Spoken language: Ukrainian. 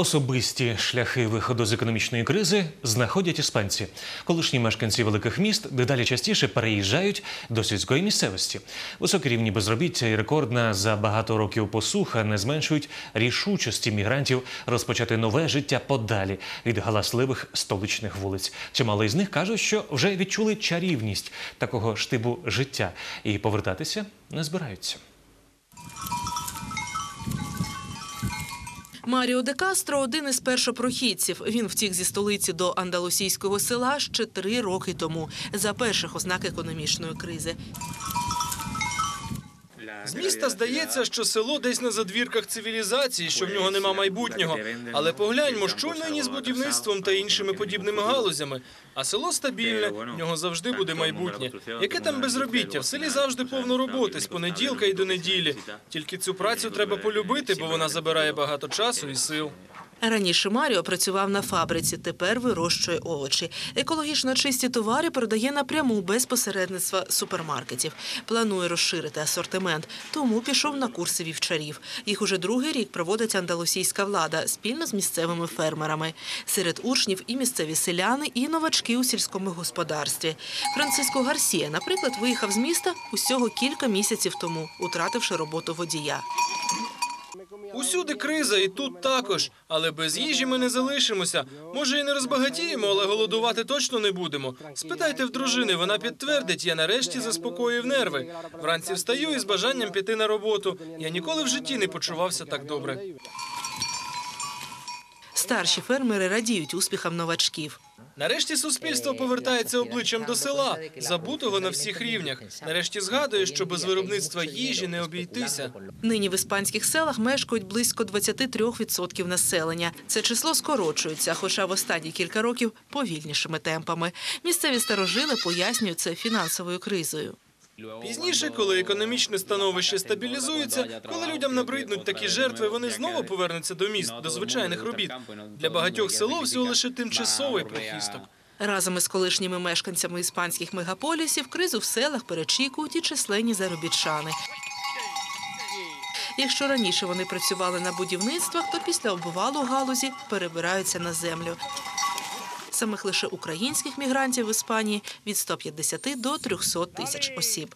Особисті шляхи виходу з економічної кризи знаходять іспанці. Колишні мешканці великих міст дедалі частіше переїжджають до сільської місцевості. Високі рівні безробіття і рекордна за багато років посуха не зменшують рішучості мігрантів розпочати нове життя подалі від галасливих столичних вулиць. Чимало із них кажуть, що вже відчули чарівність такого штибу життя і повертатися не збираються. Маріо де Кастро один із першопрохідців. Він втік зі столиці до андалусійського села ще три роки тому за перших ознак економічної кризи. З міста здається, що село десь на задвірках цивілізації, що в нього нема майбутнього. Але погляньмо, що нині з будівництвом та іншими подібними галузями. А село стабільне, в нього завжди буде майбутнє. Яке там безробіття? В селі завжди повно роботи з понеділка і до неділі. Тільки цю працю треба полюбити, бо вона забирає багато часу і сил. Раніше Маріо працював на фабриці, тепер вирощує овочі. Екологічно чисті товари продає напряму без посередництва супермаркетів. Планує розширити асортимент, тому пішов на курси вівчарів. Їх уже другий рік проводить андалусійська влада спільно з місцевими фермерами. Серед учнів і місцеві селяни, і новачки у сільському господарстві. Франциско Гарсія, наприклад, виїхав з міста усього кілька місяців тому, утративши роботу водія. Усюди криза, і тут також. Але без їжі ми не залишимося. Може, і не розбагатіємо, але голодувати точно не будемо. Спитайте в дружини, вона підтвердить, я нарешті заспокоїв нерви. Вранці встаю із бажанням піти на роботу. Я ніколи в житті не почувався так добре. Старші фермери радіють успіхам новачків. Нарешті суспільство повертається обличчям до села, забутого на всіх рівнях. Нарешті згадує, що без виробництва їжі не обійтися. Нині в іспанських селах мешкають близько 23% населення. Це число скорочується, хоча в останні кілька років повільнішими темпами. Місцеві старожили пояснюють це фінансовою кризою. Пізніше, коли економічне становище стабілізується, коли людям набриднуть такі жертви, вони знову повернуться до міст, до звичайних робіт. Для багатьох село всього лише тимчасовий прихисток. Разом із колишніми мешканцями іспанських мегаполісів кризу в селах перечікують і численні заробітчани. Якщо раніше вони працювали на будівництвах, то після обвалу галузі перебираються на землю. Самих лише українських мігрантів в Іспанії від 150 до 300 тисяч осіб.